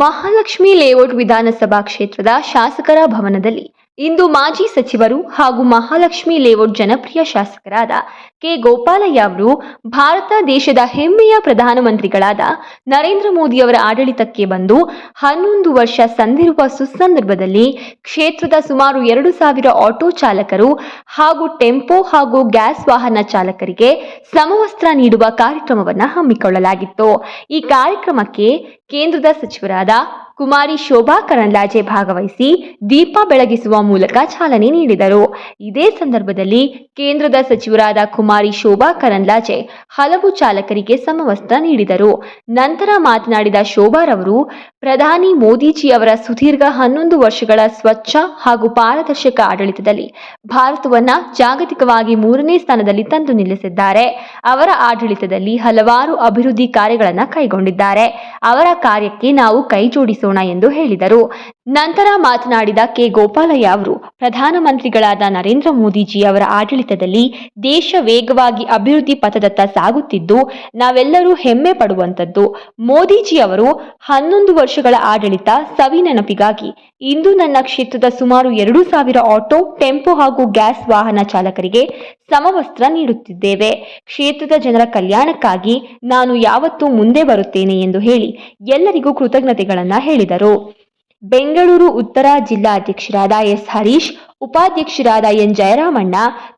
Mahalakshmi layout ವಿಧಾನಸಭಾ ಕ್ಷೇತ್ರದ ಶಾಸಕರ ಭವನದಲ್ಲಿ ಇಂದು ಮಾಜಿ ಸಚಿವರು ಹಾಗೂ ಮಹಾಲಕ್ಷ್ಮಿ ಲೇಔಟ್ ಜನಪ್ರಿಯ ಶಾಸಕರಾದ ಕೆ ಗೋಪಾಲಯ್ಯ ಅವರು ಭಾರತ ದೇಶದ ಹೆಮ್ಮೆಯ ಪ್ರಧಾನಮಂತ್ರಿಗಳಾದ ನರೇಂದ್ರ ಮೋದಿಯವರ ಆಡಳಿತಕ್ಕೆ ಬಂದು ಹನ್ನೊಂದು ವರ್ಷ ಸಂದಿರುವ ಸುಸಂದರ್ಭದಲ್ಲಿ ಕ್ಷೇತ್ರದ ಸುಮಾರು ಎರಡು ಸಾವಿರ ಆಟೋ ಚಾಲಕರು ಹಾಗೂ ಟೆಂಪೋ ಹಾಗೂ ಗ್ಯಾಸ್ ವಾಹನ ಚಾಲಕರಿಗೆ ಸಮವಸ್ತ್ರ ನೀಡುವ ಕಾರ್ಯಕ್ರಮವನ್ನು ಹಮ್ಮಿಕೊಳ್ಳಲಾಗಿತ್ತು. ಈ ಕಾರ್ಯಕ್ರಮಕ್ಕೆ ಕೇಂದ್ರದ ಸಚಿವರಾದ ಕುಮಾರಿ ಶೋಭಾ ಕರಂದ್ಲಾಜೆ ಭಾಗವಹಿಸಿ ದೀಪ ಬೆಳಗಿಸುವ ಮೂಲಕ ಚಾಲನೆ ನೀಡಿದರು. ಇದೇ ಸಂದರ್ಭದಲ್ಲಿ ಕೇಂದ್ರದ ಸಚಿವರಾದ ಕುಮಾರಿ ಶೋಭಾ ಕರಂದ್ಲಾಜೆ ಹಲವು ಚಾಲಕರಿಗೆ ಸಮವಸ್ತ್ರ ನೀಡಿದರು. ನಂತರ ಮಾತನಾಡಿದ ಶೋಭಾರವರು ಪ್ರಧಾನಿ ಮೋದಿಜಿ ಅವರ ಸುದೀರ್ಘ ಹನ್ನೊಂದು ವರ್ಷಗಳ ಸ್ವಚ್ಛ ಹಾಗೂ ಪಾರದರ್ಶಕ ಆಡಳಿತದಲ್ಲಿ ಭಾರತವನ್ನ ಜಾಗತಿಕವಾಗಿ ಮೂರನೇ ಸ್ಥಾನದಲ್ಲಿ ತಂದು ನಿಲ್ಲಿಸಿದ್ದಾರೆ. ಅವರ ಆಡಳಿತದಲ್ಲಿ ಹಲವಾರು ಅಭಿವೃದ್ಧಿ ಕಾರ್ಯಗಳನ್ನು ಕೈಗೊಂಡಿದ್ದಾರೆ. ಅವರ ಕಾರ್ಯಕ್ಕೆ ನಾವು ಕೈ ಜೋಡಿಸೋಣ ಎಂದು ಹೇಳಿದರು. ನಂತರ ಮಾತನಾಡಿದ ಕೆ. ಗೋಪಾಲಯ್ಯ ಅವರು, ಪ್ರಧಾನಮಂತ್ರಿಗಳಾದ ನರೇಂದ್ರ ಮೋದಿಜಿ ಅವರ ಆಡಳಿತದಲ್ಲಿ ದೇಶ ವೇಗವಾಗಿ ಅಭಿವೃದ್ಧಿ ಪಥದತ್ತ ಸಾಗುತ್ತಿದ್ದು, ನಾವೆಲ್ಲರೂ ಹೆಮ್ಮೆ ಪಡುವಂಥದ್ದು. ಮೋದಿಜಿ ಅವರು ಹನ್ನೊಂದು ವರ್ಷಗಳ ಆಡಳಿತ ಸವಿ ನೆನಪಿಗಾಗಿ ಇಂದು ನನ್ನ ಕ್ಷೇತ್ರದ ಸುಮಾರು ಎರಡು ಸಾವಿರ ಆಟೋ, ಟೆಂಪೋ ಹಾಗೂ ಗ್ಯಾಸ್ ವಾಹನ ಚಾಲಕರಿಗೆ ಸಮವಸ್ತ್ರ ನೀಡುತ್ತಿದ್ದೇವೆ. ಕ್ಷೇತ್ರದ ಜನರ ಕಲ್ಯಾಣಕ್ಕಾಗಿ ನಾನು ಯಾವತ್ತೂ ಮುಂದೆ ಬರುತ್ತೇನೆ ಎಂದು ಹೇಳಿ ಎಲ್ಲರಿಗೂ ಕೃತಜ್ಞತೆಗಳನ್ನು ಹೇಳಿದರು. ಬೆಂಗಳೂರು ಉತ್ತರ ಜಿಲ್ಲಾ ಅಧ್ಯಕ್ಷರಾದ ಎಸ್ ಹರೀಶ್, ಉಪಾಧ್ಯಕ್ಷರಾದ ಎನ್ ಜಯರಾಮಣ್ಣ,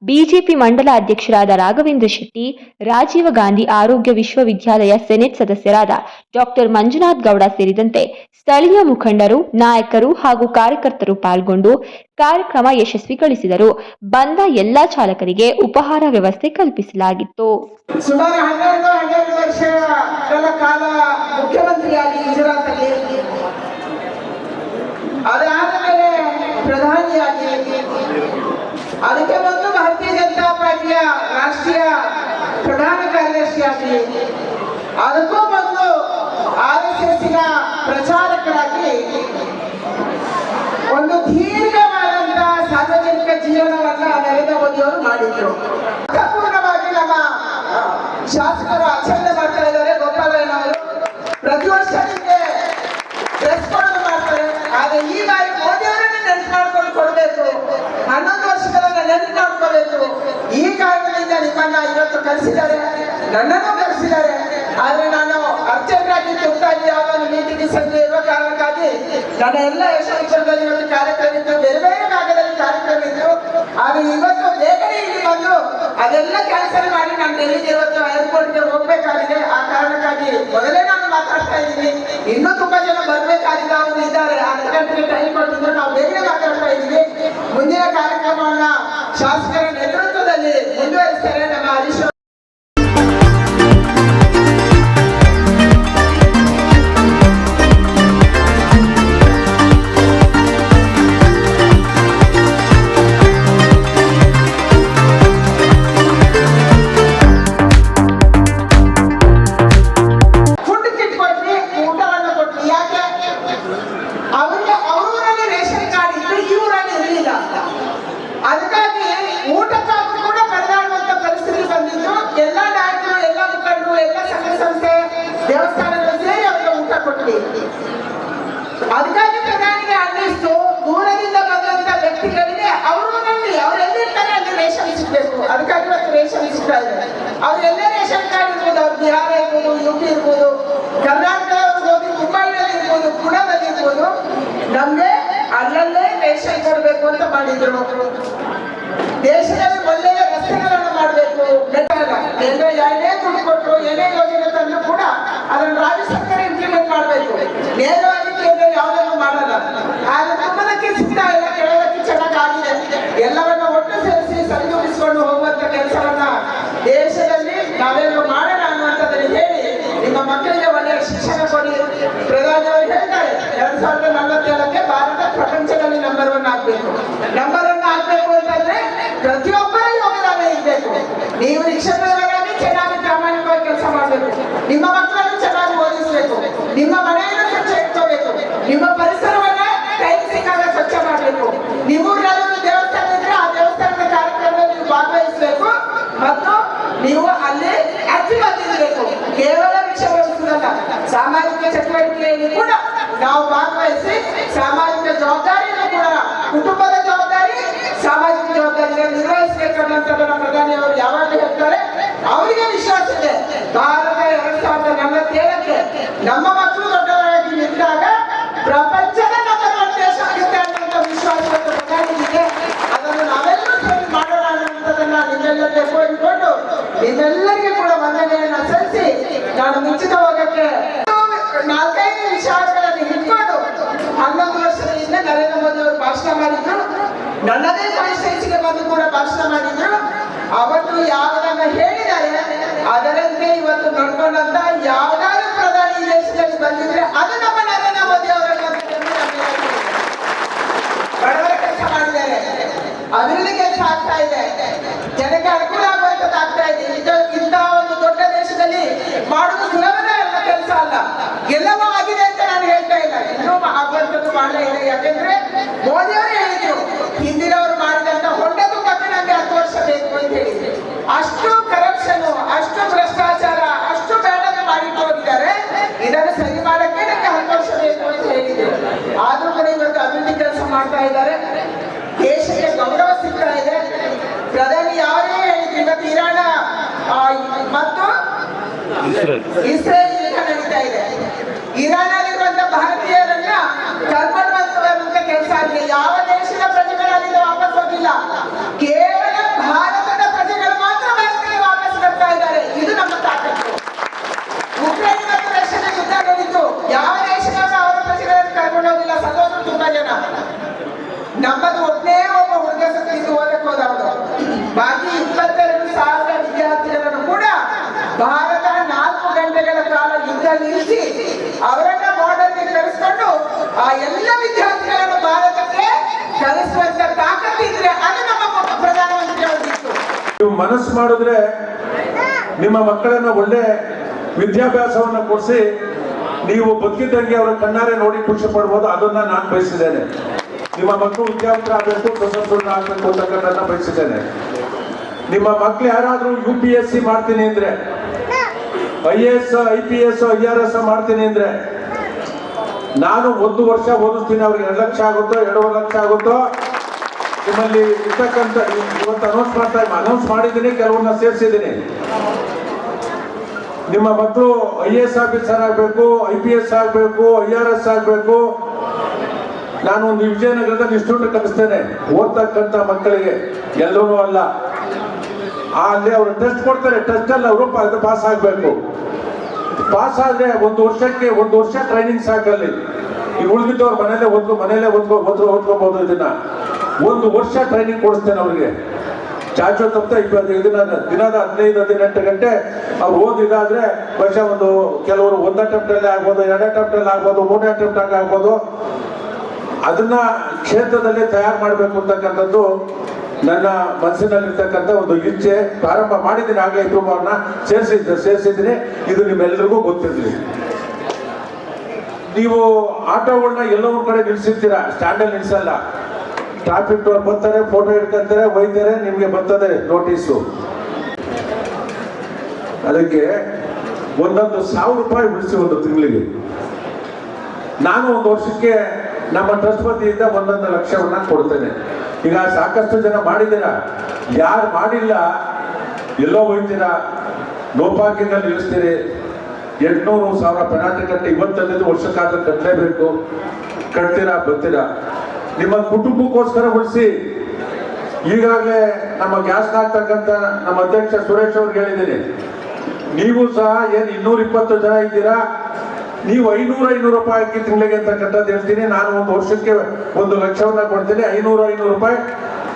ಬಿಜೆಪಿ ಮಂಡಲ ಅಧ್ಯಕ್ಷರಾದ ರಾಘವೇಂದ್ರ ಶೆಟ್ಟಿ, ರಾಜೀವ ಗಾಂಧಿ ಆರೋಗ್ಯ ವಿಶ್ವವಿದ್ಯಾಲಯ ಸೆನೆಟ್ ಸದಸ್ಯರಾದ ಡಾಕ್ಟರ್ ಮಂಜುನಾಥ್ ಗೌಡ ಸೇರಿದಂತೆ ಸ್ಥಳೀಯ ಮುಖಂಡರು, ನಾಯಕರು ಹಾಗೂ ಕಾರ್ಯಕರ್ತರು ಪಾಲ್ಗೊಂಡು ಕಾರ್ಯಕ್ರಮ ಯಶಸ್ವಿಗೊಳಿಸಿದರು. ಬಂದ ಎಲ್ಲಾ ಚಾಲಕರಿಗೆ ಉಪಹಾರ ವ್ಯವಸ್ಥೆ ಕಲ್ಪಿಸಲಾಗಿತ್ತು. ಸುಮಾರು ಹನ್ನೆರಡು ಹನ್ನೆರಡು ವರ್ಷಗಳ ಕಾಲ ಮುಖ್ಯಮಂತ್ರಿಯಾಗಿ ಗುಜರಾತಲ್ಲಿ ಅದಾದ ಮೇಲೆ ಪ್ರಧಾನಿಯಾಗಿ ಅದಕ್ಕೆ ಮೊದಲು ಭಾರತೀಯ ಜನತಾ ಪಾರ್ಟಿಯ ರಾಷ್ಟ್ರೀಯ ಪ್ರಧಾನ ಕಾರ್ಯದರ್ಶಿಯಾಗಿ ಅದಕ್ಕೂ ಮೊದಲು ಆರ್ ಎಸ್ ಎಸ್ಸಿನ ಪ್ರಚಾರಕರಾಗಿ ಒಂದು ದೀರ್ಘವಾದಂತಹ ಸಾರ್ವಜನಿಕ ಜೀವನವನ್ನ ನರೇಂದ್ರ ಮಾಡಿದ್ರು. ಅರ್ಥಪೂರ್ಣವಾಗಿ ನಮ್ಮ ಶಾಸಕರು ಆಚರಣೆ ಮಾಡ್ತಾ ಇದ್ದಾರೆ ಗೋಪಾಲಯ್ಯನವರು ಪ್ರತಿ ವರ್ಷ ನಿಮಗೆ ಡ್ರೆಸ್ ಕೊಡೋದು ಮಾಡ್ತಾರೆ ಆದ್ರೆ ಈ ಬಾರಿ ಮೋದಿ ಅವರನ್ನ ನೆನಪು ಮಾಡ್ಕೊಂಡು ಕೊಡಬೇಕು ಹನ್ನೊಂದು ವರ್ಷಗಳನ್ನ ನೆನಪು ಈ ಕಾರಣದಿಂದ ನಿಮ್ಮನ್ನ ಇವತ್ತು ಕರೆಸಿದ್ದಾರೆ. ನನ್ನನ್ನು ಕರೆಸಿದ್ದಾರೆ. ಆದ್ರೆ ನಾನು ಅರ್ಜೆಂಟ್ ಆಗಿ ತುರ್ತಾಗಿ ಯಾವ ಒಂದು ಮೀಟಿಂಗ್ ಸಂಜೆ ಇರುವ ಕಾರಣಕ್ಕಾಗಿ ನನ್ನ ಎಲ್ಲ ಯಶವಂತದಲ್ಲಿ ಇವತ್ತು ಕಾರ್ಯಕ್ರಮ ಇತ್ತು. ಬೇರೆ ಬೇರೆ ಭಾಗದಲ್ಲಿ ಕಾರ್ಯಕ್ರಮ ಇತ್ತು. ಆದ್ರೆ ಇವತ್ತು ಬೇಗನೆ ಇಲ್ಲಿ ಬಂದು ಅದೆಲ್ಲ ಕ್ಯಾನ್ಸಲ್ ಮಾಡಿ ನಾನು ಡೆಲ್ಲಿಗೆ ಇವತ್ತು ಏರ್ಪೋರ್ಟ್ಗೆ ಹೋಗ್ಬೇಕಾಗಿದೆ. ಆ ಕಾರಣಕ್ಕಾಗಿ ಮೊದಲೇ ನಾನು ಮಾತಾಡ್ತಾ ಇದ್ದೀನಿ. ಇನ್ನೂ ತುಂಬಾ ಜನ ಬರ್ಬೇಕಾಗಿದೆ. ಅವರು ಇದ್ದಾರೆ. ಹತ್ತು ಗಂಟೆಗೆ ಟೈಮ್ ಕೊಟ್ಟಿದ್ರು. ನಾವು ಬೇಗನೆ ಮಾತಾಡ್ತಾ ಇದ್ದೀವಿ. ಮುಂದಿನ ಕಾರ್ಯಕ್ರಮವನ್ನ ಶಾಸಕರ ಅದಕ್ಕಾಗಿ ಇವತ್ತು ರೇಷನ್ ಸಿಗ್ತಾ ಇದೆ ಅವ್ರೆಲ್ಲೇ ರೇಷನ್ ಕಾರ್ಡ್ ಇರ್ಬೋದು, ಅವ್ರು ಬಿಹಾರ ಇರ್ಬೋದು ಯು ಇರ್ಬೋದು ಕರ್ನಾಟಕದವ್ರಿಗೆ ಹೋಗಿ ಮುಂಬೈನಲ್ಲಿ ಇರ್ಬೋದು ಪುಣದಲ್ಲಿ ಇರ್ಬೋದು, ನಮ್ಗೆ ಅಲ್ಲಲ್ಲೇ ರೇಷನ್ ಕೊಡ್ಬೇಕು ಅಂತ ಮಾಡಿದ್ರು ದೇಶದಲ್ಲಿ ಒಳ್ಳೆಯ ರಸ್ತೆಗಳನ್ನು ಮಾಡಬೇಕು. ಎಲ್ಲ ಏನೇ ದುಡ್ಡು ಕೊಟ್ಟರು, ಏನೇ ಯೋಜನೆ ತಂದ್ರು ಕೂಡ ಅದನ್ನು ರಾಜ್ಯ ಸರ್ಕಾರ ಇಂಪ್ಲಿಮೆಂಟ್ ಮಾಡಬೇಕು. ನೇರವಾಗಿ ಕೇಂದ್ರ ಯಾವುದನ್ನು ಮಾಡಲ್ಲ. ಎರಡ್ ಸಾವಿರದ ನಲವತ್ತೇಳಕ್ಕೆ ಭಾರತ ಪ್ರಪಂಚದಲ್ಲಿ ನಂಬರ್ ಒನ್ ಆಗ್ಬೇಕು ನಂಬರ್ ಒನ್ ಆಗ್ಬೇಕು ಅಂತಂದ್ರೆ ಪ್ರತಿಯೊಬ್ಬರ ಯೋಗದಾನ ಇರಬೇಕು ನೀವು ರಿಕ್ಷಾ ಡ್ರೈವರಾಗಿ ಚೆನ್ನಾಗಿ ಪ್ರಾಮಾಣಿಕವಾಗಿ ಕೆಲಸ ಮಾಡಬೇಕು ನಿಮ್ಮ ಮಕ್ಕಳನ್ನು ಚೆನ್ನಾಗಿ ಓದಿಸ್ಬೇಕು ನಿಮ್ಮ ಮನೆಯನ್ನು ಸ್ವಚ್ಛ ಇಟ್ಕೋಬೇಕು ನಿಮ್ಮ ಪರಿಸರವನ್ನ ಟೈಮ್ ಸಿಕ್ಕಾಗ ಸ್ವಚ್ಛ ಮಾಡಬೇಕು ನಿಮ್ಮೂರಲ್ಲಿ ಒಂದು ದೇವಸ್ಥಾನ ಇದ್ರೆ ಆ ದೇವಸ್ಥಾನದ ಕಾರ್ಯಕ್ರಮದಲ್ಲಿ ನೀವು ಭಾಗವಹಿಸಬೇಕು ಮತ್ತು ನೀವು ಅಲ್ಲಿ ಆಕ್ಟಿವ್ ಆಗಿರಬೇಕು ಕೇವಲ ರಿಕ್ಷಾ ಓಡಿಸುವುದಲ್ಲ ಸಾಮಾಜಿಕ ಚಟುವಟಿಕೆಯಲ್ಲಿ ಕೂಡ ನಾವು ಭಾಗವಹಿಸಿ ಸಾಮಾಜಿಕ ಜವಾಬ್ದಾರಿಯನ್ನು ಕೂಡ ಕುಟುಂಬದ ಜವಾಬ್ದಾರಿ, ಸಾಮಾಜಿಕ ಜವಾಬ್ದಾರಿಗಳನ್ನು ನಿರ್ವಹಿಸಬೇಕನ್ನೋಂಥದ್ದನ್ನ ಪ್ರಧಾನಿ ಅವರು ಯಾವಾಗಲೂ ಹೇಳ್ತಾರೆ. ಅವರಿಗೆ ವಿಶ್ವಾಸ ಇದೆ. ಭಾರತ ಎರಡ್ ಸಾವಿರದ ನಲವತ್ತೇಳಕ್ಕೆ ನಮ್ಮ ನಡ್ಕೊಂಡಂತ ಯಾವ್ದಾದ್ರು ಪ್ರಧಾನಿ ದೇಶದಲ್ಲಿ ಬಂದಿದ್ರೆ ಅದು ನಮ್ಮ ನರೇಂದ್ರ ಮೋದಿ ಬಡವರ ಕೆಲಸ ಮಾಡಿದ್ದಾರೆ. ಅಭಿವೃದ್ಧಿ ಕೆಲಸ ಆಗ್ತಾ ಇದೆ. ಜನಕ್ಕೆ ಅನುಕೂಲ ಆಗುವಂತದ್ದು ಆಗ್ತಾ ಇದೆ. ಇಂಥ ಒಂದು ದೊಡ್ಡ ದೇಶದಲ್ಲಿ ಮಾಡುವುದು ಸುಲಭದ ಕೆಲಸ ಅಲ್ಲ. ಎಲ್ಲವೂ ಆಗಿದೆ ಅಂತ ನಾನು ಹೇಳ್ತಾ ಇಲ್ಲ. ಇನ್ನೂ ಆಗುವಂಥದ್ದು ಬಹಳ ಇದೆ. ಯಾಕೆಂದ್ರೆ ಮೋದಿ ಇಸ್ರೇಲ್. ಯುದ್ಧ ನಡೀತಾ ಇದೆ. ಇರಾನಲ್ಲಿರುವಂತ ಭಾರತೀಯರನ್ನ ಕರ್ಕೊಂಡು ಬರುವಂತ ಕೆಲಸ ಆಗಿದೆ ಯಾವ ದೇಶದ ಪ್ರಜೆಗಳು ಅಲ್ಲಿಂದ ವಾಪಸ್ ಹೋಗಿಲ್ಲ. ಆ ಎಲ್ಲ ವಿದ್ಯಾರ್ಥಿಗಳನ್ನು ಭಾರತಕ್ಕೆ ತಾಕತ್ತಿದ್ರೆ ಅದು ನಮ್ಮ ಪ್ರಧಾನಮಂತ್ರಿ ನೀವು ಮನಸ್ಸು ಮಾಡಿದ್ರೆ ನಿಮ್ಮ ಮಕ್ಕಳನ್ನ ಒಳ್ಳೆ ವಿದ್ಯಾಭ್ಯಾಸವನ್ನ ಕೊಡಿಸಿ ನೀವು ಬದುಕಿದ್ದಂಗೆ ಅವರ ಕಣ್ಣಾರೆ ನೋಡಿ ಖುಷಿ ಪಡ್ಬೋದು, ಅದನ್ನ ನಾನು ಬಯಸಿದ್ದೇನೆ. ನಿಮ್ಮ ಮಕ್ಕಳು ವಿದ್ಯಾವಂತರ ಆಗಬೇಕು ಪ್ರೊಫೆಸರ್ ಆಗಬೇಕು ಅಂತಕ್ಕಂಥದ್ದನ್ನ ಬಯಸಿದ್ದೇನೆ. ನಿಮ್ಮ ಮಕ್ಕಳು ಯಾರಾದರೂ ಯು ಪಿ ಎಸ್ ಸಿ ಮಾಡ್ತೀನಿ ಅಂದ್ರೆ I A S I P S I R S ಮಾಡ್ತೀನಿ ಅಂದ್ರೆ ನಾನು ಒಂದು ವರ್ಷ ಓದಿಸ್ತೀನಿ, ಅವ್ರಿಗೆ ಎರಡು ಲಕ್ಷ ಆಗುತ್ತೋ, ಎರಡೂವರೆ ಲಕ್ಷ ಆಗುತ್ತೋ? ನಿಮ್ಮಲ್ಲಿ ಇರ್ತಕ್ಕಂಥ ಇವತ್ತು ಅನೌನ್ಸ್ ಮಾಡ್ತಾ ಅನೌನ್ಸ್ ಮಾಡಿದ್ದೀನಿ, ಕೆಲವನ್ನ ಸೇರಿಸಿದ್ದೀನಿ. ನಿಮ್ಮ ಮಕ್ಕಳು ಐ ಎಸ್ ಆಫೀಸರ್ ಆಗಬೇಕು ಐ ಪಿ ಎಸ್ ಆಗಬೇಕು ಐ ಆರ್ ಎಸ್ ಆಗಬೇಕು. ನಾನು ಒಂದು ವಿಜಯನಗರದ ಇಷ್ಟೊಂದು ಕಲಿಸ್ತೇನೆ, ಓದ್ತಕ್ಕಂಥ ಮಕ್ಕಳಿಗೆ. ಎಲ್ಲರೂ ಅಲ್ಲ. ಅಲ್ಲಿ ಅವರು ಟೆಸ್ಟ್ ಕೊಡ್ತಾರೆ ಟೆಸ್ಟ್ ಅಲ್ಲಿ ಅವರು ಪಾಸ್ ಆಗಬೇಕು. ಪಾಸ್ ಆದ್ರೆ ಒಂದು ವರ್ಷಕ್ಕೆ ಒಂದು ವರ್ಷ ಟ್ರೈನಿಂಗ್ ಸಾಕಲ್ಲಿ. ಈಗ ಉಳಿದಿದ್ದವ್ರು ಮನೆಯಲ್ಲೇ ಓದ್ಕೊ ಮನೆಯಲ್ಲೇ ಓದ್ಕೊ ಓದ್ಕೊ ಓದ್ಕೋಬಹುದು ಇದನ್ನ. ಒಂದು ವರ್ಷ ಟ್ರೈನಿಂಗ್ ಕೊಡಿಸ್ತೇನೆ ಅವ್ರಿಗೆ. ಚಾಚು ತಪ್ಪ ಇಪ್ಪತ್ತು ದಿನ, ದಿನದ ಹದಿನೈದು, ಹದಿನೆಂಟು ಗಂಟೆ ಅವ್ರು ಓದಿದಾದ್ರೆ ಬಹುಶಃ ಒಂದು ಕೆಲವರು ಒಂದು ಅಟೆಂಪ್ಟ್ ಅಲ್ಲಿ ಆಗ್ಬೋದು ಎರಡು ಅಟೆಂಪ್ಟ್ ಅಲ್ಲಿ ಆಗ್ಬೋದು, ಮೂರನೇ ಅಟೆಂಪ್ಟ್ ಆಗಿ ಆಗ್ಬೋದು. ಅದನ್ನ ಕ್ಷೇತ್ರದಲ್ಲಿ ತಯಾರು ಮಾಡಬೇಕು ಅಂತಕ್ಕಂಥದ್ದು ನನ್ನ ಮನಸ್ಸಿನಲ್ಲಿರ್ತಕ್ಕಂಥ ಒಂದು ಇಚ್ಛೆ ಪ್ರಾರಂಭ ಮಾಡಿದ್ದೀನಿ. ಆಗಲೇ ಅವ್ರನ್ನ ಸೇರಿಸಿದ್ದೆ ಸೇರಿಸಿದ್ದೀನಿ. ಇದು ನಿಮ್ಮೆಲ್ಲರಿಗೂ ಗೊತ್ತಿರಲಿ. ನೀವು ಆಟೋಗಳನ್ನ ಎಲ್ಲೋ ಕಡೆ ನಿಲ್ಸಿರ್ತೀರಾ? ಸ್ಟ್ಯಾಂಡಲ್ಲಿ ನಿಲ್ಸಲ್ಲ. ಟ್ರಾಫಿಕ್ ಬರ್ತಾರೆ ಫೋಟೋ ಹಿಡ್ಕೊಂತಾರೆ, ಒಯ್ತಾರೆ, ನಿಮಗೆ ಬರ್ತದೆ ನೋಟಿಸು ಅದಕ್ಕೆ ಒಂದೊಂದು ಸಾವಿರ ರೂಪಾಯಿ ಬಿಡಿಸಿ ಒಂದು ತಿಂಗಳಿಗೆ. ನಾನು ಒಂದು ವರ್ಷಕ್ಕೆ ನಮ್ಮ ಟ್ರಸ್ಟ್ ವತಿಯಿಂದ ಒಂದೊಂದು ಲಕ್ಷವನ್ನ ಕೊಡ್ತೇನೆ. ಈಗ ಸಾಕಷ್ಟು ಜನ ಮಾಡಿದ್ದೀರಾ? ಯಾರು ಮಾಡಿಲ್ಲ? ಎಲ್ಲೋ ಹೋಗ್ತೀರಾ ನೋ ಪಾರ್ಕಿಂಗ್ ಅಲ್ಲಿ ನಿಲ್ಲಿಸ್ತೀರಿ ಎಂಟ್ನೂರು ಸಾವಿರ ಪೆನಾಲ್ಟಿ ಕಟ್ಟಿ ಇವತ್ತಲ್ಲಿದ್ದು ವರ್ಷಕ್ಕಾದ್ರೆ ಕಟ್ಟಲೇಬೇಕು ಕಟ್ತೀರಾ, ಬರ್ತೀರಾ? ನಿಮ್ಮ ಕುಟುಂಬಕ್ಕೋಸ್ಕರ ಉಳಿಸಿ. ಈಗಾಗಲೇ ನಮ್ಮ ಗ್ಯಾಸ್ ಹಾಕ್ತಕ್ಕಂಥ ನಮ್ಮ ಅಧ್ಯಕ್ಷ ಸುರೇಶ್ ಅವ್ರಿಗೆ ಹೇಳಿದ್ದೀನಿ. ನೀವು ಸಹ ಏನು ಇನ್ನೂರ ಇಪ್ಪತ್ತು ಜನ ಇದ್ದೀರಾ? ನೀವು ಐನೂರ, ಐನೂರು ರೂಪಾಯಿ ಹಾಕಿ ತಿಂಗಳಿಗೆ ಅಂತಕ್ಕಂಥದ್ದು ಹೇಳ್ತೀನಿ. ನಾನು ಒಂದು ವರ್ಷಕ್ಕೆ ಒಂದು ಲಕ್ಷವನ್ನ ಕೊಡ್ತೀನಿ. ಐನೂರು ಐನೂರು ರೂಪಾಯಿ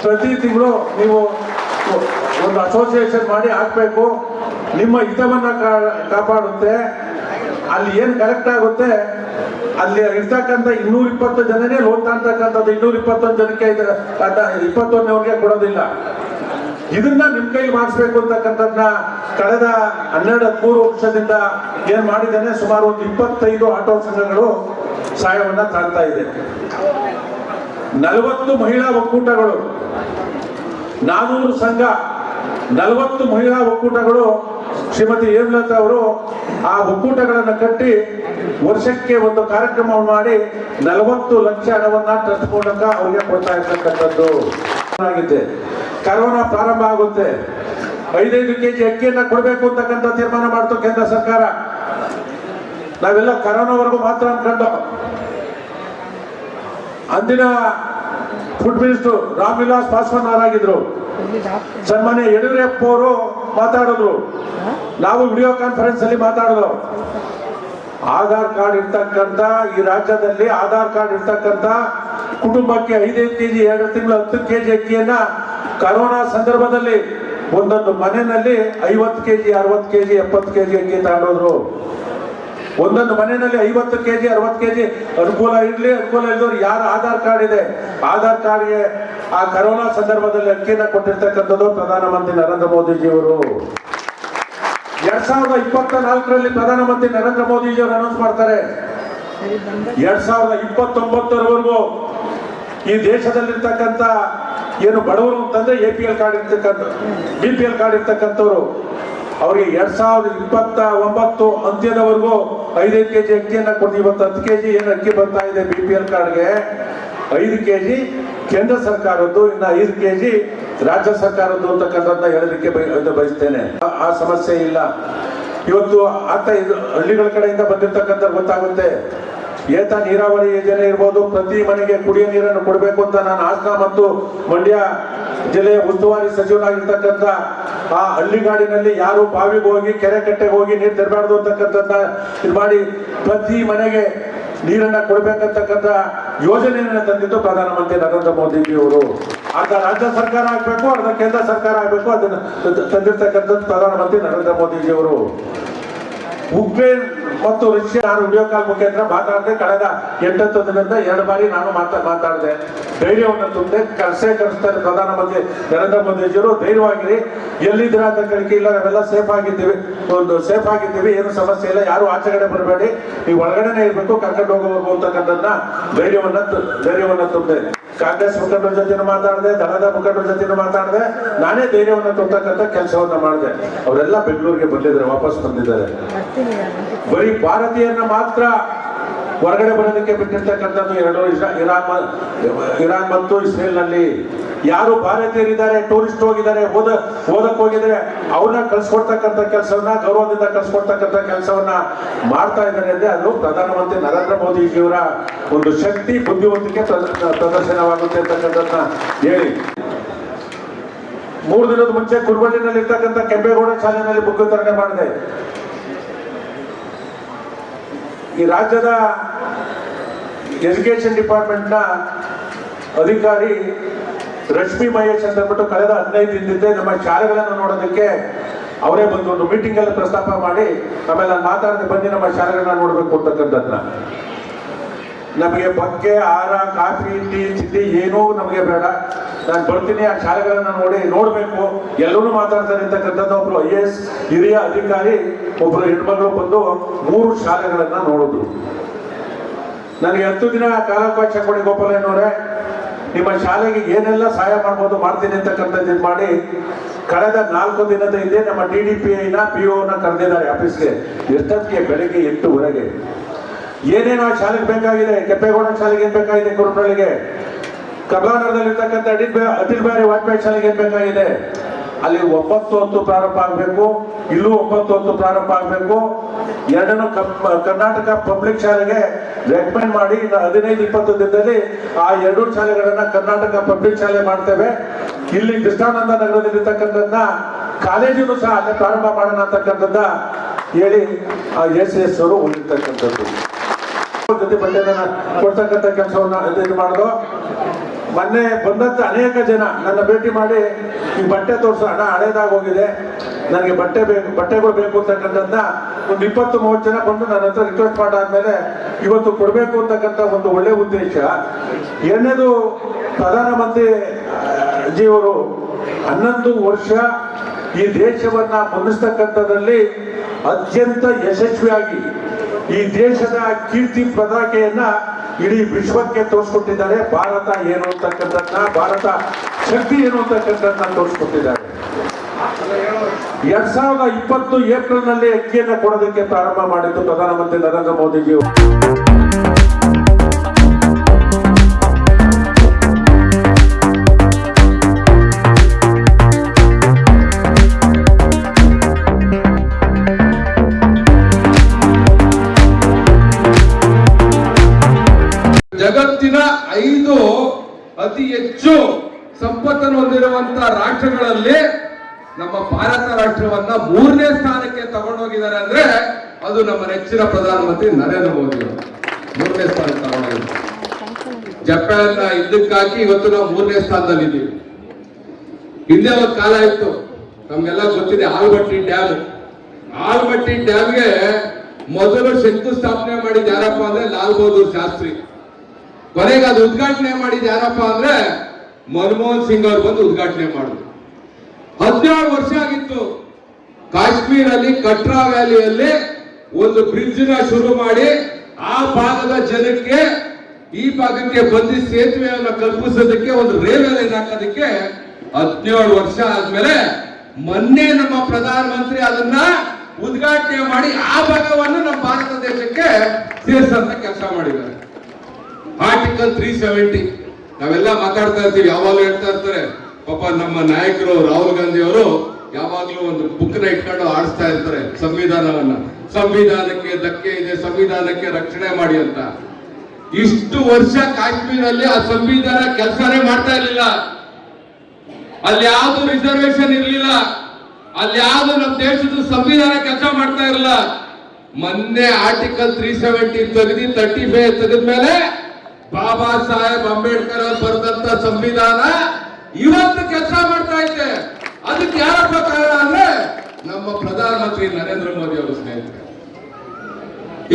ಪ್ರತಿ ತಿಂಗಳು ನೀವು ಒಂದು ಅಸೋಸಿಯೇಷನ್ ಮಾಡಿ ಹಾಕ್ಬೇಕು. ನಿಮ್ಮ ಹಿತವನ್ನ ಕಾಪಾಡುತ್ತೆ. ಅಲ್ಲಿ ಏನು ಕರೆಕ್ಟ್ ಆಗುತ್ತೆ? ಅಲ್ಲಿ ಇರ್ತಕ್ಕಂಥ ಇನ್ನೂರ ಇಪ್ಪತ್ತು ಜನನೇ ಲೋನ್ ತಾಂತಕ್ಕಂಥದ್ದು ಇನ್ನೂರ ಇಪ್ಪತ್ತೊಂದು ಜನಕ್ಕೆ ಇಪ್ಪತ್ತೊಂದವರಿಗೆ ಕೊಡೋದಿಲ್ಲ. ಇದನ್ನ ನಿಮ್ ಕೈ ಮಾಡಿಸ್ಬೇಕು ಅಂತಕ್ಕಂಥದ್ನ ಕಳೆದ ಹನ್ನೆರಡು, ಹದಿಮೂರು ವರ್ಷದಿಂದ ಏನ್ ಮಾಡಿದ್ದೇನೆ, ಸುಮಾರು ಒಂದು ಇಪ್ಪತ್ತೈದು ಆಟೋ ಸಂಘಗಳು ಸಹಾಯವನ್ನ ತಾಳ್ತಾ ಇದೆ. ನಲವತ್ತು ಮಹಿಳಾ ಒಕ್ಕೂಟಗಳು, ನಾನೂರು ಸಂಘ, ನಲವತ್ತು ಮಹಿಳಾ ಒಕ್ಕೂಟಗಳು, ಶ್ರೀಮತಿ ಹೇಮಲತಾ ಅವರು ಆ ಒಕ್ಕೂಟಗಳನ್ನು ಕಟ್ಟಿ ವರ್ಷಕ್ಕೆ ಒಂದು ಕಾರ್ಯಕ್ರಮ ಮಾಡಿ ನಲವತ್ತು ಲಕ್ಷ ಹಣವನ್ನ ಟ್ರಸ್ಟ್ ಮೂಲಕ ಅವರಿಗೆ ಕೊಡ್ತಾ ಇರ್ತಕ್ಕಂಥದ್ದು. ಕರೋನಾ ಪ್ರಾರಂಭ ಆಗುತ್ತೆ. ಐದೈದು ಕೆಜಿ ಅಕ್ಕಿಯನ್ನ ಕೊಡಬೇಕು ಅಂತಕ್ಕಂಥ ತೀರ್ಮಾನ ಮಾಡ್ತು ಕೇಂದ್ರ ಸರ್ಕಾರ. ನಾವೆಲ್ಲ ಕರೋನಾವರೆಗೂ ಮಾತ್ರ ಅನ್ಕೊಂಡು. ಅಂದಿನ ಫುಡ್ ಮಿನಿಸ್ಟರ್ ರಾಮ್ ವಿಲಾಸ್ ಪಾಸ್ವಾನ್ ಅವರಾಗಿದ್ರು. ಸನ್ಮಾನ್ಯ ಯಡಿಯೂರಪ್ಪ ಅವರು ಮಾತಾಡಿದ್ರು. ನಾವು ವಿಡಿಯೋ ಕಾನ್ಫರೆನ್ಸ್ ಅಲ್ಲಿ ಮಾತಾಡಿದ್ರು ಆಧಾರ್ ಕಾರ್ಡ್ ಇರ್ತಕ್ಕಂಥ, ಈ ರಾಜ್ಯದಲ್ಲಿ ಆಧಾರ್ ಕಾರ್ಡ್ ಇರ್ತಕ್ಕಂಥ ಕುಟುಂಬಕ್ಕೆ ಐದೈದು ಕೆಜಿ, ಎರಡು ತಿಂಗಳು ಹತ್ತು ಕೆಜಿ ಅಕ್ಕಿಯನ್ನ ಕರೋನಾ ಸಂದರ್ಭದಲ್ಲಿ ಒಂದೊಂದು ಮನೆಯಲ್ಲಿ ಐವತ್ತು ಕೆಜಿ, ಅರವತ್ತು ಕೆ ಜಿ ಎಪ್ಪತ್ತು ಕೆಜಿ ಅಕ್ಕಿ ತಗೊಂಡೋದ್ರು. ಒಂದೊಂದು ಮನೆಯಲ್ಲಿ ಐವತ್ತು ಕೆ ಜಿ ಅರವತ್ತು ಕೆ ಜಿ ಅನುಕೂಲ ಇರಲಿ, ಅನುಕೂಲ ಇಲ್ದವ್ರು ಯಾರ ಆಧಾರ್ ಕಾರ್ಡ್ ಇದೆ? ಆಧಾರ್ ಕಾರ್ಡ್ಗೆ ಆ ಕರೋನಾ ಸಂದರ್ಭದಲ್ಲಿ ಅಕ್ಕಿನ ಕೊಟ್ಟಿರ್ತಕ್ಕಂಥದ್ದು ಪ್ರಧಾನಮಂತ್ರಿ ನರೇಂದ್ರ ಮೋದಿಜಿಯವರು. ಎರಡ್ ಸಾವಿರದ ಇಪ್ಪತ್ತ ನಾಲ್ಕರಲ್ಲಿ ಪ್ರಧಾನಮಂತ್ರಿ ನರೇಂದ್ರ ಮೋದಿಜಿಯವರು ಅನೌನ್ಸ್ ಮಾಡ್ತಾರೆ. ಎರಡ್ ಸಾವಿರದ ಇಪ್ಪತ್ತೊಂಬತ್ತರವರೆಗೂ ಈ ದೇಶದಲ್ಲಿರ್ತಕ್ಕಂಥ ಏನು ಬಡವರು ಅಂತಂದ್ರೆ ಎ ಪಿ ಎಲ್ ಕಾರ್ಡ್ ಇರ್ತಕ್ಕಂಥ ಬಿ ಪಿ ಎಲ್ ಕಾರ್ಡ್ ಇರ್ತಕ್ಕಂಥವ್ರು, ಅವ್ರಿಗೆ ಎರಡ್ ಸಾವಿರದ ಇಪ್ಪತ್ತ ಒಂಬತ್ತು ಅಂತ್ಯದವರೆಗೂ ಐದೈದು ಕೆಜಿ ಅಕ್ಕಿಯನ್ನ ಕೊಡ್ತೀವಿ. ಇವತ್ತು ಹತ್ತು ಕೆಜಿ ಏನು ಅಕ್ಕಿ ಬರ್ತಾ ಇದೆ ಬಿ ಪಿ ಎಲ್ ಕಾರ್ಡ್ಗೆ ಐದು ಕೆಜಿ ಕೇಂದ್ರ ಸರ್ಕಾರದ್ದು, ಇನ್ನು ಐದು ಕೆಜಿ ರಾಜ್ಯ ಸರ್ಕಾರದ್ದು ಅಂತಕ್ಕಂಥದ್ದನ್ನ ಹೇಳಲಿಕ್ಕೆ ಬಯ- ಬಯಸ್ತೇನೆ. ಆ ಸಮಸ್ಯೆ ಇಲ್ಲ. ಇವತ್ತು ಆತ ಇದು ಹಳ್ಳಿಗಳ ಕಡೆಯಿಂದ ಬಂದಿರತಕ್ಕಂಥ ಗೊತ್ತಾಗುತ್ತೆ. ಏತ ನೀರಾವರಿ ಯೋಜನೆ ಇರ್ಬೋದು, ಪ್ರತಿ ಮನೆಗೆ ಕುಡಿಯೋ ನೀರನ್ನು ಕೊಡಬೇಕು ಅಂತ ನಾನು ಹಾಸನ ಮತ್ತು ಮಂಡ್ಯ ಜಿಲ್ಲೆಯ ಉಸ್ತುವಾರಿ ಸಚಿವನಾಗಿರ್ತಕ್ಕಂಥ ಆ ಹಳ್ಳಿಗಾಡಿನಲ್ಲಿ ಯಾರು ಬಾವಿಗೆ ಹೋಗಿ, ಕೆರೆ ಕಟ್ಟೆಗೆ ಹೋಗಿ ನೀರು ತರಬಾರ್ದು ಅಂತಕ್ಕಂಥದ್ದ ಇದು ಮಾಡಿ ಪ್ರತಿ ಮನೆಗೆ ನೀರನ್ನ ಕೊಡಬೇಕಂತಕ್ಕಂಥ ಯೋಜನೆಯನ್ನು ತಂದಿದ್ದು ಪ್ರಧಾನಮಂತ್ರಿ ನರೇಂದ್ರ ಮೋದಿಜಿಯವರು. ಅರ್ಧ ರಾಜ್ಯ ಸರ್ಕಾರ ಆಗ್ಬೇಕು ಅರ್ಧ ಕೇಂದ್ರ ಸರ್ಕಾರ ಆಗ್ಬೇಕು, ಅದನ್ನು ತಂದಿರ್ತಕ್ಕಂಥದ್ದು ಪ್ರಧಾನಮಂತ್ರಿ ನರೇಂದ್ರ ಮೋದಿಜಿಯವರು. ಉಕ್ರೇನ್ ಮತ್ತು ರಷ್ಯಾ, ನಾನು ವಿಡಿಯೋ ಕಾಲ್ ಮುಖಾಂತರ ಮಾತಾಡಿದೆ ಕಳೆದ ಎಂಟತ್ತು ದಿನದಿಂದ ಎರಡು ಬಾರಿ ನಾನು ಮಾತಾ, ಮಾತಾಡಿದೆ. ಧೈರ್ಯವನ್ನು ತುಂಬಿದೆ ಕರ್ಸೆ ಕರೆಸ್ತಾರೆ ಪ್ರಧಾನಮಂತ್ರಿ ನರೇಂದ್ರ ಮೋದಿಜಿಯವರು. ಧೈರ್ಯವಾಗಿರಿ. ಎಲ್ಲಿದ್ದೀರಾ ಅಂತ ಕಳಿಕೆ ಇಲ್ಲ ನಾವೆಲ್ಲ ಸೇಫ್ ಆಗಿದ್ದೀವಿ. ಒಂದು ಸೇಫ್ ಆಗಿದ್ದೀವಿ ಏನು ಸಮಸ್ಯೆ ಇಲ್ಲ ಯಾರು ಆಚೆಗಡೆ ಬರಬೇಡಿ. ನೀವು ಒಳಗಡೆನೆ ಇರಬೇಕು ಕರ್ಕೊಂಡು ಹೋಗಬೇಕು ಅಂತಕ್ಕಂಥದ್ದನ್ನ ಧೈರ್ಯವನ್ನ ಧೈರ್ಯವನ್ನ ತುಂಬಿದೆ ಕಾಂಗ್ರೆಸ್ ಮುಖಂಡರ ಜೊತೆ ಮಾತಾಡಿದೆ ದಳದ ಮುಖಂಡರ ಜೊತೆ ಮಾತಾಡಿದೆ ನಾನೇ ಧೈರ್ಯವನ್ನು ತುಂಬತಕ್ಕಂಥ ಕೆಲಸವನ್ನ ಮಾಡಿದೆ. ಅವರೆಲ್ಲ ಬೆಂಗಳೂರಿಗೆ ಬಂದಿದ್ದಾರೆ ವಾಪಸ್ ಬಂದಿದ್ದಾರೆ. ಬರೀ ಭಾರತೀಯರನ್ನ ಮಾತ್ರ ಹೊರಗಡೆ ಬರೋದಕ್ಕೆ ಬಿಟ್ಟಿರ್ತಕ್ಕಂಥದ್ದು ಎರಡು ಇರಾನ್ ಇರಾನ್ ಮತ್ತು ಇಸ್ರೇಲ್ನಲ್ಲಿ. ಯಾರು ಭಾರತೀಯರಿದ್ದಾರೆ, ಟೂರಿಸ್ಟ್ ಹೋಗಿದ್ದಾರೆ ಓದ ಓದಕ್ಕೆ ಹೋಗಿದ್ದಾರೆ ಅವ್ರನ್ನ ಕಳ್ಸಿಕೊಡ್ತಕ್ಕಂಥ ಕೆಲಸವನ್ನ, ಗೌರವದಿಂದ ಕಳ್ಸಿಕೊಡ್ತಕ್ಕಂಥ ಕೆಲಸವನ್ನ ಮಾಡ್ತಾ ಇದ್ದಾರೆ ಅಂದ್ರೆ ಅದು ಪ್ರಧಾನಮಂತ್ರಿ ನರೇಂದ್ರ ಮೋದಿಜಿಯವರ ಒಂದು ಶಕ್ತಿ, ಬುದ್ಧಿವಂತಿಕೆ ಪ್ರದ- ಪ್ರದರ್ಶನವಾಗುತ್ತೆ ಅಂತಕ್ಕಂಥದ್ದನ್ನ ಹೇಳಿ. ಮೂರು ದಿನದ ಮುಂಚೆ ಕುರುಬಳ್ಳಿನಲ್ಲಿ ಇರ್ತಕ್ಕಂಥ ಕೆಂಪೇಗೌಡ ಶಾಲೆಯಲ್ಲಿ ಬುಕ್ ವಿತರಣೆ ಮಾಡಿದೆ. ಈ ರಾಜ್ಯದ ಎಜುಕೇಶನ್ ಡಿಪಾರ್ಟ್ಮೆಂಟ್ನ ಅಧಿಕಾರಿ ರಶ್ಮಿ ಮಹೇಶ್ ಅಂತ ಅಂದ್ಬಿಟ್ಟು ಕಳೆದ ಹದಿನೈದು ದಿನದಿಂದ ನಮ್ಮ ಶಾಲೆಗಳನ್ನು ನೋಡೋದಕ್ಕೆ ಅವರೇ ಬಂದು ಒಂದು ಮೀಟಿಂಗ್ ಅಲ್ಲಿ ಪ್ರಸ್ತಾಪ ಮಾಡಿ ಆಮೇಲೆ ಮಾತಾಡದೆ ಬಂದು ನಮ್ಮ ಶಾಲೆಗಳನ್ನ ನೋಡ್ಬೇಕು ಅಂತಕ್ಕಂಥದ್ದನ್ನ ನಮಗೆ ಬಗ್ಗೆ ಆಹಾರ ಕಾಫಿ, ಟೀ ತಿಂಡಿ ಏನೂ ನಮಗೆ ಬೇಡ. ನಾನು ಬರ್ತೀನಿ, ಆ ಶಾಲೆಗಳನ್ನ ನೋಡಿ ನೋಡಬೇಕು. ಎಲ್ಲರೂ ಮಾತಾಡ್ತಾರೆ ಅಂತಕ್ಕಂಥದ್ದು ಒಬ್ರು ಐ ಎ ಎಸ್ ಹಿರಿಯ ಅಧಿಕಾರಿ, ಒಬ್ರು ಹೆಣ್ಮಗಳು ಬಂದು ಮೂರು ಶಾಲೆಗಳನ್ನ ನೋಡಿದ್ರು. ನನಗೆ ಹತ್ತು ದಿನ ಕಾಲಾವಕಾಶ ಕೊಡಿ ಗೋಪಾಲಯ್ಯನವರೇ ನಿಮ್ಮ ಶಾಲೆಗೆ ಏನೆಲ್ಲ ಸಹಾಯ ಮಾಡ್ಬೋದು, ಮಾಡ್ತೀನಿ ಅಂತಕ್ಕಂಥದ್ದು ಇದು ಮಾಡಿ ಕಳೆದ ನಾಲ್ಕು ದಿನದ ಹಿಂದೆ ನಮ್ಮ ಡಿ ಡಿ ಪಿ ಐನ ಪಿ ನ ಕರೆದಿದ್ದಾರೆ ಆಫೀಸ್ಗೆ. ಎಷ್ಟೊತ್ತಿಗೆ? ಬೆಳಿಗ್ಗೆ ಎಂಟುವರೆಗೆ. ಏನೇನು ಆ ಶಾಲೆಗೆ ಬೇಕಾಗಿದೆ, ಕೆಂಪೇಗೌಡ ಶಾಲೆಗೆ ಏನ್ ಬೇಕಾಗಿದೆ ಕುರುಬಳ್ಳಿಗೆ ಕಮಲಾನಗರದಲ್ಲಿರ್ತಕ್ಕಂಥ ಅಟಿಲ್ ಅಟಲ್ ಬಿಹಾರಿ ವಾಜಪೇಯಿ ಶಾಲೆಗೆ ಏನ್ ಬೇಕಾಗಿದೆ ಅಲ್ಲಿ ಒಂಬತ್ತು ಹೊತ್ತು ಪ್ರಾರಂಭ ಆಗಬೇಕು, ಇಲ್ಲೂ ಒಂಬತ್ತು ಹೊತ್ತು ಪ್ರಾರಂಭ ಆಗಬೇಕು. ಎರಡನ್ನು ಕರ್ನಾಟಕ ಪಬ್ಲಿಕ್ ಶಾಲೆಗೆ ರೆಕಮೆಂಡ್ ಮಾಡಿ ಹದಿನೈದು, ಇಪ್ಪತ್ತು ದಿನದಲ್ಲಿ ಆ ಎರಡು ಶಾಲೆಗಳನ್ನ ಕರ್ನಾಟಕ ಪಬ್ಲಿಕ್ ಶಾಲೆ ಮಾಡ್ತೇವೆ. ಇಲ್ಲಿ ಕೃಷ್ಣಾನಂದ ನಗರದಲ್ಲಿರ್ತಕ್ಕಂಥದ್ದನ್ನ ಕಾಲೇಜನ್ನು ಸಹ ಅಲ್ಲೇ ಪ್ರಾರಂಭ ಮಾಡೋಣ ಅಂತಕ್ಕಂಥದ್ದ ಹೇಳಿ ಆ ಎಸ್ ಎಸ್ ಅವರು ಹೊಂದಿರ್ತಕ್ಕಂಥದ್ದು ಜೊತೆ ಕೊಡ್ತಕ್ಕಂಥ ಕೆಲಸವನ್ನ ಇದು ಮಾಡೋದು. ಮೊನ್ನೆ ಬಂದಂತ ಅನೇಕ ಜನ ನನ್ನ ಭೇಟಿ ಮಾಡಿ, ಈ ಬಟ್ಟೆ ತೋರಿಸೋ ಹಣ ಹಳೇದಾಗ ಹೋಗಿದೆ. ನನಗೆ ಬಟ್ಟೆ ಬೇಕು, ಬಟ್ಟೆಗಳು ಬೇಕು ಅಂತಕ್ಕಂಥದ್ದನ್ನ ಒಂದು ಇಪ್ಪತ್ತು, ಮೂವತ್ತು ಜನ ಬಂದು ನನ್ನ ಹತ್ರ ರಿಕ್ವೆಸ್ಟ್ ಮಾಡಾದ್ಮೇಲೆ ಇವತ್ತು ಕೊಡಬೇಕು ಅಂತಕ್ಕಂಥ ಒಂದು ಒಳ್ಳೆ ಉದ್ದೇಶ. ಎರಡನೇದು ಪ್ರಧಾನಮಂತ್ರಿ ಜಿಯವರು, ಹನ್ನೊಂದು ವರ್ಷ ಈ ದೇಶವನ್ನ ಮುನ್ನಿಸ್ತಕ್ಕಂಥದ್ರಲ್ಲಿ ಅತ್ಯಂತ ಯಶಸ್ವಿಯಾಗಿ ಈ ದೇಶದ ಕೀರ್ತಿ ಪತಾಕೆಯನ್ನ ಇಡೀ ವಿಶ್ವಕ್ಕೆ ತೋರಿಸ್ಕೊಟ್ಟಿದ್ದಾರೆ. ಭಾರತ ಏನು ಅಂತಕ್ಕಂಥದ್ದನ್ನ, ಭಾರತ ಶಕ್ತಿ ಏನು ಅಂತಕ್ಕಂಥದ್ದನ್ನ ತೋರಿಸ್ಕೊಟ್ಟಿದ್ದಾರೆ. ಎರಡ್ ಸಾವಿರದ ಇಪ್ಪತ್ತು ಏಪ್ರಿಲ್ನಲ್ಲಿ ಅಕ್ಕಿಯನ್ನ ಕೊಡೋದಕ್ಕೆ ಪ್ರಾರಂಭ ಮಾಡಿದ್ದು ಪ್ರಧಾನಮಂತ್ರಿ ನರೇಂದ್ರ ಮೋದಿಜಿ ಸಂಪತ್ತನ್ನು ಹೊಂದಿರುವಂತ ರಾಷ್ಟ್ರಗಳಲ್ಲಿ ನಮ್ಮ ಭಾರತ ರಾಷ್ಟ್ರವನ್ನ ಮೂರನೇ ಸ್ಥಾನಕ್ಕೆ ತಗೊಂಡೋಗಿದ್ದಾರೆ ಅಂದ್ರೆ ಅದು ನಮ್ಮ ನೆಚ್ಚಿನ ಪ್ರಧಾನಮಂತ್ರಿ ನರೇಂದ್ರ ಮೋದಿ ಅವರು. ಮೂರನೇ ಸ್ಥಾನಕ್ಕೆ ತಗೊಂಡೋಗಿದ್ದಾರೆ. ಜಪಾನ್ ಇದಕ್ಕಾಗಿ ಇವತ್ತು ನಾವು ಮೂರನೇ ಸ್ಥಾನದಲ್ಲಿದ್ದೀವಿ ಹಿಂದೆ ಒಂದು ಕಾಲ ಇತ್ತು. ನಮ್ಗೆಲ್ಲ ಗೊತ್ತಿದೆ ಆಲ್ಬಟ್ಟಿ ಡ್ಯಾಮ್. ಆಲ್ಬಟ್ಟಿ ಡ್ಯಾಮ್ಗೆ ಮೊದಲು ಶಂಕುಸ್ಥಾಪನೆ ಮಾಡಿದ ಯಾರಪ್ಪ ಅಂದ್ರೆ ಲಾಲ್ ಬಹದ್ದೂರ್ ಶಾಸ್ತ್ರಿ. ಕೊನೆಗೆ ಅದು ಉದ್ಘಾಟನೆ ಮಾಡಿದ ಯಾರಪ್ಪ ಅಂದ್ರೆ ಮನಮೋಹನ್ ಸಿಂಗ್ ಅವರು ಬಂದು ಉದ್ಘಾಟನೆ ಮಾಡಿದ್ರು. ಹದಿನೇಳು ವರ್ಷ ಆಗಿತ್ತು. ಕಾಶ್ಮೀರಲ್ಲಿ ಕಟ್ರಾ ವ್ಯಾಲಿಯಲ್ಲಿ ಒಂದು ಬ್ರಿಡ್ಜ್ನ ಶುರು ಮಾಡಿ ಆ ಭಾಗದ ಜನಕ್ಕೆ, ಈ ಭಾಗಕ್ಕೆ ಬಂದು ಸೇತುವೆಯನ್ನು ಕಲ್ಪಿಸೋದಕ್ಕೆ, ಒಂದು ರೈಲ್ವೆ ಲೈನ್ ಹಾಕೋದಕ್ಕೆ ಹದಿನೇಳು ವರ್ಷ ಆದ್ಮೇಲೆ ಮೊನ್ನೆ ನಮ್ಮ ಪ್ರಧಾನಮಂತ್ರಿ ಅದನ್ನ ಉದ್ಘಾಟನೆ ಮಾಡಿ ಆ ಭಾಗವನ್ನು ನಮ್ಮ ಭಾರತ ದೇಶಕ್ಕೆ ಸೇರಿಸಂತ ಕೆಲಸ ಮಾಡಿದ್ದಾರೆ. ಆರ್ಟಿಕಲ್ ತ್ರೀ ಸೆವೆಂಟಿ ನಾವೆಲ್ಲ ಮಾತಾಡ್ತಾ ಇರ್ತೀವಿ, ಯಾವಾಗಲೂ ಹೇಳ್ತಾ ಇರ್ತಾರೆ. ಪಾಪ ನಮ್ಮ ನಾಯಕರು ರಾಹುಲ್ ಗಾಂಧಿ ಅವರು ಯಾವಾಗ್ಲೂ ಒಂದು ಬುಕ್ ಇಟ್ಕೊಂಡು ಆಡಿಸ್ತಾ ಇರ್ತಾರೆ, ಸಂವಿಧಾನವನ್ನ. ಸಂವಿಧಾನಕ್ಕೆ ಧಕ್ಕೆ ಇದೆ, ಸಂವಿಧಾನಕ್ಕೆ ರಕ್ಷಣೆ ಮಾಡಿ ಅಂತ. ಇಷ್ಟು ವರ್ಷ ಕಾಶ್ಮೀರಲ್ಲಿ ಆ ಸಂವಿಧಾನ ಕೆಲಸನೇ ಮಾಡ್ತಾ ಇರ್ಲಿಲ್ಲ. ಅಲ್ಲಿ ಯಾವ್ದು ರಿಸರ್ವೇಶನ್ ಇರ್ಲಿಲ್ಲ. ಅಲ್ಲಿ ಯಾವ್ದು ನಮ್ಮ ದೇಶದ ಸಂವಿಧಾನ ಕೆಲಸ ಮಾಡ್ತಾ ಇರಲಿಲ್ಲ ಮೊನ್ನೆ ಆರ್ಟಿಕಲ್ ತ್ರೀ ಸೆವೆಂಟಿ ತೆಗೆದಿ ತರ್ಟಿ ಫೈವ್ ತೆಗೆದ್ಮೇಲೆ ಬಾಬಾ ಸಾಹೇಬ್ ಅಂಬೇಡ್ಕರ್ ಅವರು ಬರೆದಂತ ಸಂವಿಧಾನ ಇವತ್ತು ಕೆಲಸ ಮಾಡ್ತಾ ಇದೆ. ಅದಕ್ಕೆ ಯಾರಪ್ಪ ಕಾರಣ ಅಂದ್ರೆ ನಮ್ಮ ಪ್ರಧಾನಮಂತ್ರಿ ನರೇಂದ್ರ ಮೋದಿ ಅವರು ಸ್ನೇಹಿತರೆ.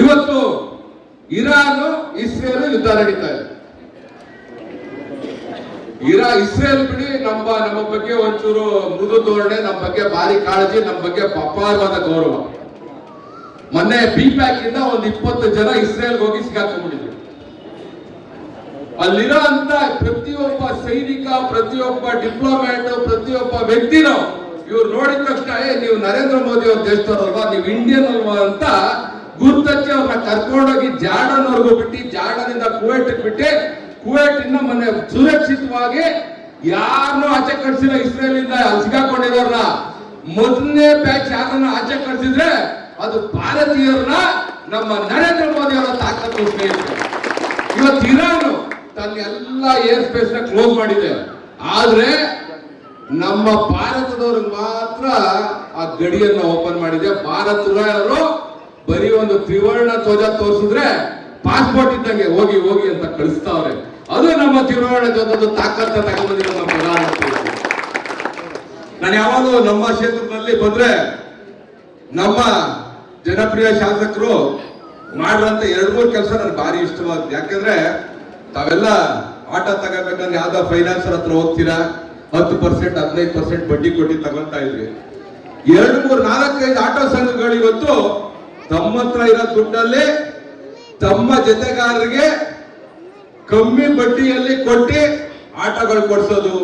ಇವತ್ತು ಇರಾನ್, ಇಸ್ರೇಲ್ ಯುದ್ಧ ನಡೀತಾ ಇದೆ. ಇರಾ, ಇಸ್ರೇಲ್ ಬಿಡಿ, ನಮ್ಮ ನಮ್ಮ ಬಗ್ಗೆ ಒಂಚೂರು ಮೃದು ಧೋರಣೆ, ನಮ್ಮ ಬಗ್ಗೆ ಭಾರಿ ಕಾಳಜಿ, ನಮ್ಮ ಬಗ್ಗೆ ಅಪಾರವಾದ ಗೌರವ. ಮೊನ್ನೆ ಬಿ ಪ್ಯಾಕ್ ಇಂದ ಒಂದು ಇಪ್ಪತ್ತು ಜನ ಇಸ್ರೇಲ್ ಹೋಗಿ ಅಲ್ಲಿರೋ ಅಂತ ಪ್ರತಿಯೊಬ್ಬ ಸೈನಿಕ, ಪ್ರತಿಯೊಬ್ಬ ಡಿಪ್ಲೊಮ್ಯಾಟ್, ಪ್ರತಿಯೊಬ್ಬ ವ್ಯಕ್ತಿನೂ ಇವ್ರು ನೋಡಿದ ತಕ್ಷಣ, ಏ, ನೀವು ನರೇಂದ್ರ ಮೋದಿ ಅವ್ರ ದೇಶದವ್ರಲ್ವಾ? ನೀವು ಇಂಡಿಯನ್ ಅಲ್ವಾ? ಅಂತ ಗುರ್ತಚ್ಚಿ ಅವ್ರನ್ನ ಕರ್ಕೊಂಡೋಗಿ ಜಾರ್ಡನ್ವರೆಗೂ ಬಿಟ್ಟು, ಜಾಡನಿಂದ ಕುವೈಟ್ ಬಿಟ್ಟು ಕುವೈಟ್ ಇನ್ನ ಮೊನ್ನೆ ಸುರಕ್ಷಿತವಾಗಿ ಯಾರನ್ನೂ ಆಚೆ ಕಟ್ಸಿಲ್ಲ ಇಸ್ರೇಲ್ ಇಂದ ಅಲ್ಲಿ ಸಿಗಾಕೊಂಡಿರೋರ್ನ ಮೊದಲನೇ ಬ್ಯಾಚ್ ಯಾರನ್ನ ಆಚೆ ಕಟ್ಸಿದ್ರೆ ಅದು ಭಾರತೀಯರನ್ನ ನಮ್ಮ ನರೇಂದ್ರ ಮೋದಿ ಅವರ ತಾಕತ್ತು ಇವತ್ತು ಇರಾನ್ ತನ್ನ ಎಲ್ಲ ಏರ್ ಸ್ಪೇಸ್ನ ಕ್ಲೋಸ್ ಮಾಡಿದೆ. ಆದ್ರೆ ನಮ್ಮ ಭಾರತದವ್ರಿಗೆ ಮಾತ್ರ ಆ ಗಡಿಯನ್ನ ಓಪನ್ ಮಾಡಿದೆ. ಭಾರತದವರು ಬರೀ ಒಂದು ತ್ರಿವರ್ಣ ಧ್ವಜ ತೋರಿಸಿದ್ರೆ ಪಾಸ್ಪೋರ್ಟ್ ಇದ್ದಂಗೆ ಹೋಗಿ ಹೋಗಿ ಅಂತ ಕಳಿಸ್ತಾವ್ರೆ. ಅದು ನಮ್ಮ ತ್ರಿವರ್ಣ ಧ್ವಜದ ತಾಕತ್ತ ನಮ್ಮ ಪ್ರಧಾನಮಂತ್ರಿ. ನಾನು ಯಾವಾಗಲೂ ನಮ್ಮ ಕ್ಷೇತ್ರದಲ್ಲಿ ಬಂದ್ರೆ ನಮ್ಮ ಜನಪ್ರಿಯ ಶಾಸಕರು ಮಾಡುವಂತ ಎರಡು ಮೂರು ಕೆಲಸ ನನ್ಗೆ ಭಾರಿ ಇಷ್ಟವಾಗುತ್ತೆ. ಯಾಕಂದ್ರೆ ತಾವೆಲ್ಲ ಆಟ ತಗೋಬೇಕಂದ್ರೆ ಯಾವ್ದೋ ಫೈನಾನ್ಸರ್ ಹತ್ರ ಹೋಗ್ತೀರಾ? ಹತ್ತು ಪರ್ಸೆಂಟ್ ಹದಿನೈದು ಪರ್ಸೆಂಟ್ ಬಡ್ಡಿ ಕೊಟ್ಟು ತಗೊಂತಾ ಇದ್ರಿ. ಎರಡು, ಮೂರು, ನಾಲ್ಕೈದು ಆಟೋ ಸಂಘಗಳು ಇವತ್ತು ತಮ್ಮ ಹತ್ರ ಇರೋ ದುಡ್ಡಲ್ಲಿ ತಮ್ಮ ಜೊತೆಗಾರರಿಗೆ ಕಮ್ಮಿ ಬಡ್ಡಿಯಲ್ಲಿ ಕೊಟ್ಟು ಆಟಗಳು ಕೊಡಿಸೋದು,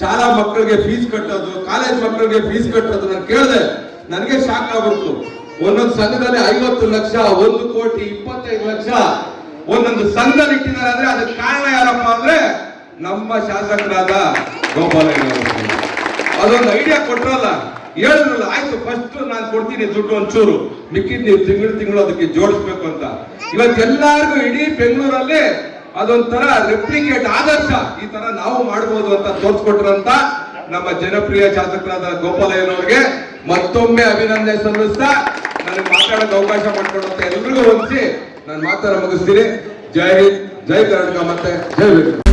ಶಾಲಾ ಮಕ್ಕಳಿಗೆ ಫೀಸ್ ಕಟ್ಟೋದು ಕಾಲೇಜ್ ಮಕ್ಕಳಿಗೆ ಫೀಸ್ ಕಟ್ಟೋದು ನಾನು ಕೇಳಿದೆ, ನನಗೆ ಶಾಕ್ ಆಗ್ಬಿಡ್ತು. ಒಂದೊಂದು ಸಂಘದಲ್ಲಿ ಐವತ್ತು ಲಕ್ಷ, ಒಂದು ಕೋಟಿ, ಇಪ್ಪತ್ತೈದು ಲಕ್ಷ ಒಂದೊಂದು ಸಂಘ ಇಟ್ಟಿದ್ದಾರೆ ಅಂದ್ರೆ ಅದಕ್ಕೆ ಕಾರಣ ಯಾರಪ್ಪ ಅಂದ್ರೆ ನಮ್ಮ ಶಾಸಕರಾದ ಗೋಪಾಲಯ್ಯ ಅದೊಂದು ಐಡಿಯಾ ಕೊಟ್ರಲ್ಲ, ಹೇಳಿದ್ರಲ್ಲ, ಆಯ್ತು ಫಸ್ಟ್ ನಾನು ಕೊಡ್ತೀನಿ ದುಡ್ಡು ಒಂಚೂರು. ಮಿಕ್ಕಿದ್ ನೀವು ತಿಂಗಳು ತಿಂಗಳು ಅದಕ್ಕೆ ಜೋಡಿಸ್ಬೇಕು ಅಂತ. ಇವತ್ತು ಇವತ್ತೆಲ್ಲರಿಗೂ ಇಡೀ ಬೆಂಗಳೂರಲ್ಲಿ ಅದೊಂಥರ ರೆಪ್ಲಿಕೇಟ್ ಆದರ್ಶ ಈ ತರ ನಾವು ಮಾಡಬಹುದು ಅಂತ ತೋರಿಸ್ಕೊಟ್ರಂತ ನಮ್ಮ ಜನಪ್ರಿಯ ಶಾಸಕರಾದ ಗೋಪಾಲಯ್ಯನವ್ರಿಗೆ ಮತ್ತೊಮ್ಮೆ ಅಭಿನಂದನೆ ಸಲ್ಲಿಸ್ತಾ, ನನಗೆ ಮಾತಾಡೋಕೆ ಅವಕಾಶ ಮಾಡಿಕೊಡುವಂತ ಎಲ್ರಿಗೂ ಹೊಂದಿಸಿ ನಾನು ಮಾತಾಡ ಮುಗಿಸ್ತೀನಿ. ಜೈ ಹಿಂದ್ ಜೈ ಕರ್ನಾಟಕ ಮತ್ತೆ ಜೈ